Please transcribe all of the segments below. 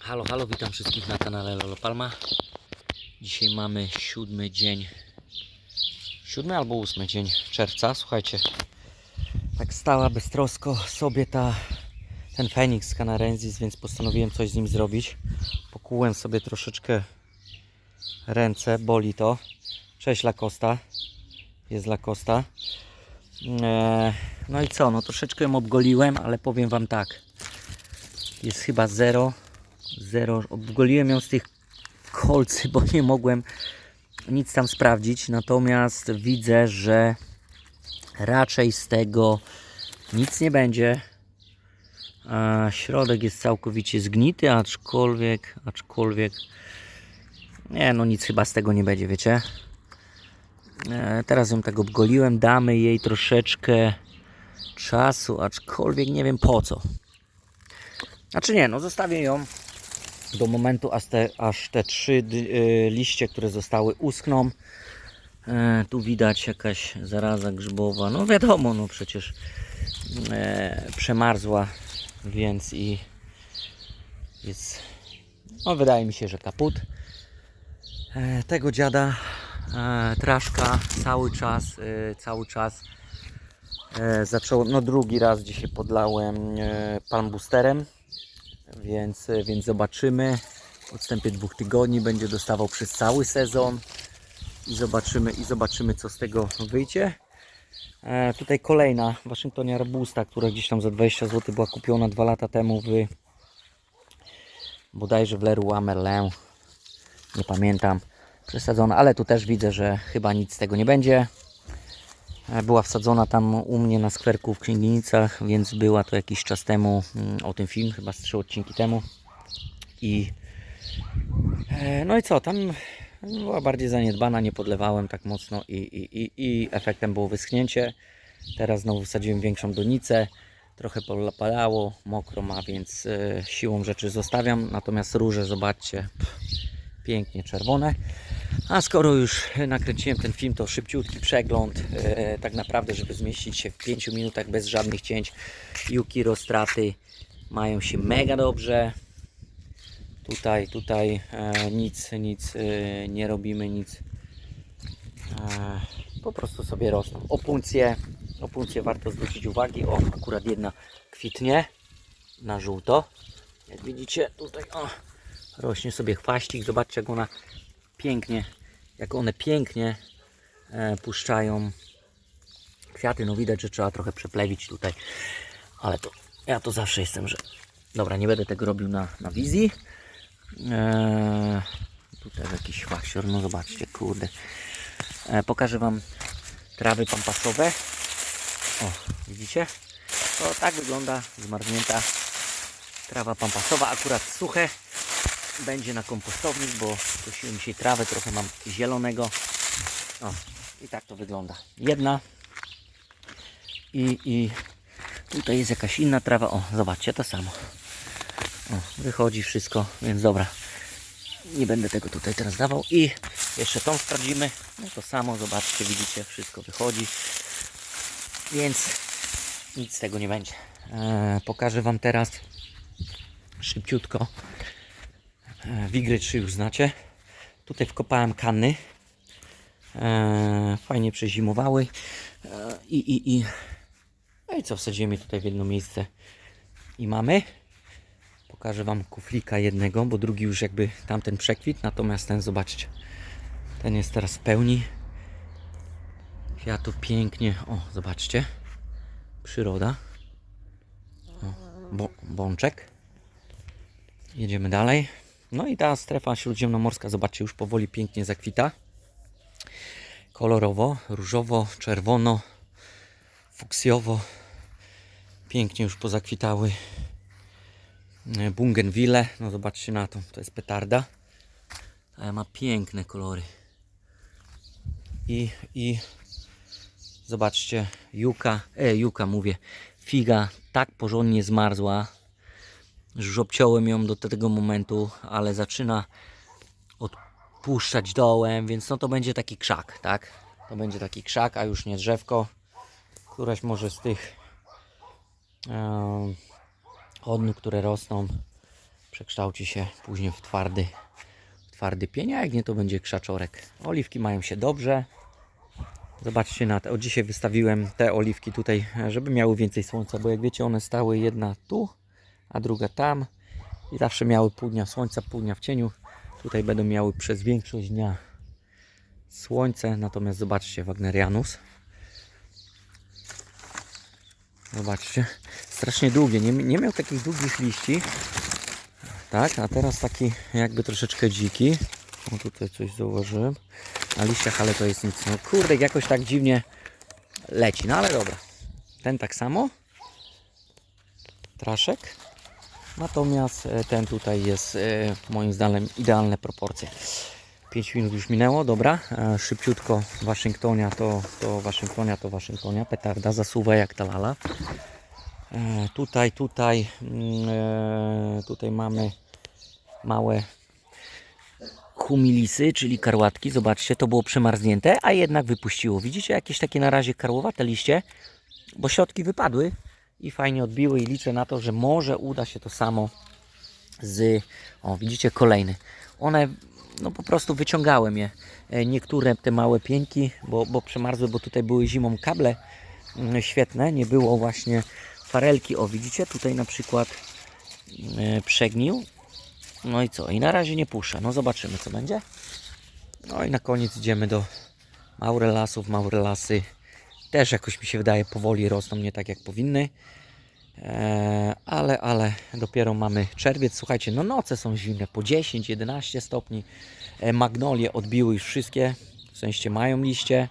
Halo, halo, witam wszystkich na kanale Lolo Palma. Dzisiaj mamy siódmy dzień, siódmy albo ósmy dzień czerwca. Słuchajcie, tak stała beztrosko sobie ta, ten Feniks Canarensis, więc postanowiłem coś z nim zrobić. Pokułem sobie troszeczkę ręce, boli to. Cześć Lacosta, jest Lacosta. Eee, no i co, no troszeczkę ją obgoliłem, ale powiem Wam tak. Jest chyba zero zero. Obgoliłem ją z tych kolcy, bo nie mogłem nic tam sprawdzić. Natomiast widzę, że raczej z tego nic nie będzie. A środek jest całkowicie zgnity, aczkolwiek, aczkolwiek nie, no nic chyba z tego nie będzie, wiecie. E, teraz ją tak obgoliłem, damy jej troszeczkę czasu, aczkolwiek nie wiem po co. Znaczy nie, no zostawię ją do momentu, aż te, aż te trzy y, liście, które zostały uschną. E, tu widać jakaś zaraza grzybowa. No wiadomo, no przecież e, przemarzła, więc i jest, no wydaje mi się, że kaput. E, tego dziada e, traszka cały czas, e, cały czas e, no drugi raz dzisiaj podlałem e, palm boosterem więc, więc zobaczymy. W odstępie dwóch tygodni będzie dostawał przez cały sezon i zobaczymy, i zobaczymy co z tego wyjdzie. E, tutaj kolejna Waszyngtonia Robusta, która gdzieś tam za 20 zł była kupiona dwa lata temu w bodajże w Leroy Merlin. Nie pamiętam. Przesadzona, ale tu też widzę, że chyba nic z tego nie będzie. E, Była wsadzona tam u mnie na skwerku w Księginicach, więc była to jakiś czas temu mm, o tym film, chyba z trzy odcinki temu. I e, no i co, tam była bardziej zaniedbana, nie podlewałem tak mocno i, i, i, i efektem było wyschnięcie. Teraz znowu wsadziłem większą donicę, trochę palało, mokro ma, więc e, siłą rzeczy zostawiam. Natomiast róże, zobaczcie, pff, pięknie czerwone. A skoro już nakręciłem ten film, to szybciutki przegląd. E, tak naprawdę, żeby zmieścić się w 5 minutach bez żadnych cięć. Juki roztraty mają się mega dobrze. Tutaj, tutaj e, nic, nic e, nie robimy, nic. E, po prostu sobie rosną. Opuncje, opuncje warto zwrócić uwagi. O, akurat jedna kwitnie na żółto. Jak widzicie, tutaj o, rośnie sobie chwaścik. Zobaczcie, jak ona pięknie, jak one pięknie e, puszczają kwiaty. No widać, że trzeba trochę przeplewić tutaj, ale to ja to zawsze jestem, że dobra, nie będę tego robił na, na wizji. E, tutaj jakiś chwasior, no zobaczcie, kurde. E, pokażę Wam trawy pampasowe. O, widzicie? To tak wygląda zmarznięta trawa pampasowa, akurat suche będzie na kompostownik, bo kosiłem dzisiaj trawę, trochę mam zielonego. O, i tak to wygląda. Jedna i, i tutaj jest jakaś inna trawa. O, zobaczcie, to samo. O, wychodzi wszystko, więc dobra. Nie będę tego tutaj teraz dawał. I jeszcze tą sprawdzimy. No to samo, zobaczcie, widzicie, wszystko wychodzi. Więc nic z tego nie będzie. Eee, pokażę Wam teraz szybciutko E, Wigry 3 już znacie. Tutaj wkopałem kany. E, fajnie przezimowały. E, I, i, i, no i co, wsadziłem je tutaj w jedno miejsce. I mamy. Pokażę Wam kuflika jednego, bo drugi już jakby tamten przekwit. Natomiast ten, zobaczcie, ten jest teraz w pełni. Kwiatów pięknie. O, zobaczcie. Przyroda. O, bo, bączek. Jedziemy dalej. No i ta strefa śródziemnomorska, zobaczcie, już powoli pięknie zakwita. Kolorowo, różowo, czerwono, fuksjowo. Pięknie już pozakwitały e, bungenwille. No zobaczcie na to, to jest petarda. Ale ma piękne kolory. I, i zobaczcie, juka, e, juka mówię, figa tak porządnie zmarzła, już obciąłem ją do tego momentu, ale zaczyna odpuszczać dołem, więc no to będzie taki krzak, tak? To będzie taki krzak, a już nie drzewko. Któraś może z tych um, odnóg, które rosną przekształci się później w twardy, w twardy pień, jak nie to będzie krzaczorek. Oliwki mają się dobrze. Zobaczcie na te. Od dzisiaj wystawiłem te oliwki tutaj, żeby miały więcej słońca, bo jak wiecie, one stały jedna tu, a druga tam i zawsze miały pół dnia słońca, pół dnia w cieniu. Tutaj będą miały przez większość dnia słońce, natomiast zobaczcie Wagnerianus. Zobaczcie, strasznie długie, nie, nie miał takich długich liści, tak, a teraz taki jakby troszeczkę dziki. O tutaj coś zauważyłem. Na liściach, ale to jest nic. No kurde, jakoś tak dziwnie leci. No ale dobra. Ten tak samo. Traszek. Natomiast e, ten tutaj jest e, moim zdaniem idealne proporcje. 5 minut już minęło, dobra. E, Szybciutko Waszyngtonia to, to Waszyngtonia to Waszyngtonia. Petarda zasuwa jak ta lala. Tutaj, tutaj, mm, tutaj mamy małe humilisy, czyli karłatki. Zobaczcie, to było przemarznięte, a jednak wypuściło. Widzicie jakieś takie na razie karłowate liście, bo środki wypadły i fajnie odbiły i liczę na to, że może uda się to samo z, o widzicie kolejny. One, no po prostu wyciągałem je. E, Niektóre te małe pieńki, bo, bo przemarzły, bo tutaj były zimą kable mm, świetne, nie było właśnie farelki. O widzicie, tutaj na przykład e, przegnił. No i co? I na razie nie puszczę. No zobaczymy co będzie. No i na koniec idziemy do maurelasów. Maurelasy też jakoś mi się wydaje powoli rosną, nie tak jak powinny. Eee, ale, ale dopiero mamy czerwiec. Słuchajcie, no noce są zimne, po 10-11 stopni. E, magnolie odbiły już wszystkie, w sensie mają liście.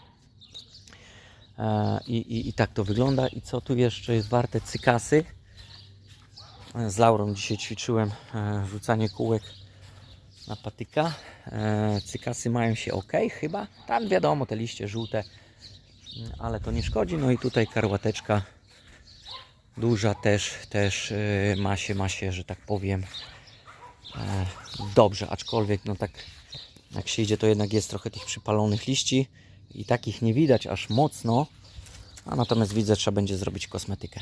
Eee, i, i, tak to wygląda. I co tu jeszcze jest warte? Cykasy. Z Laurą dzisiaj ćwiczyłem e, rzucanie kółek na patyka. E, cykasy mają się ok, chyba. Tam wiadomo, te liście żółte, ale to nie szkodzi. No i tutaj karłateczka duża też, też e, ma się, ma się, że tak powiem, e, dobrze. Aczkolwiek, no tak jak się idzie, to jednak jest trochę tych przypalonych liści i takich nie widać aż mocno. A natomiast widzę, trzeba będzie zrobić kosmetykę.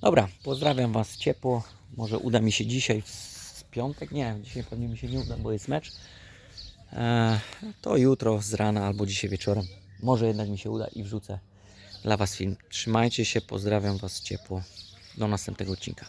Dobra, pozdrawiam Was ciepło. Może uda mi się dzisiaj w piątek. Nie, dzisiaj pewnie mi się nie uda, bo jest mecz. Eee, to jutro z rana albo dzisiaj wieczorem. Może jednak mi się uda i wrzucę dla Was film. Trzymajcie się, pozdrawiam Was ciepło. Do następnego odcinka.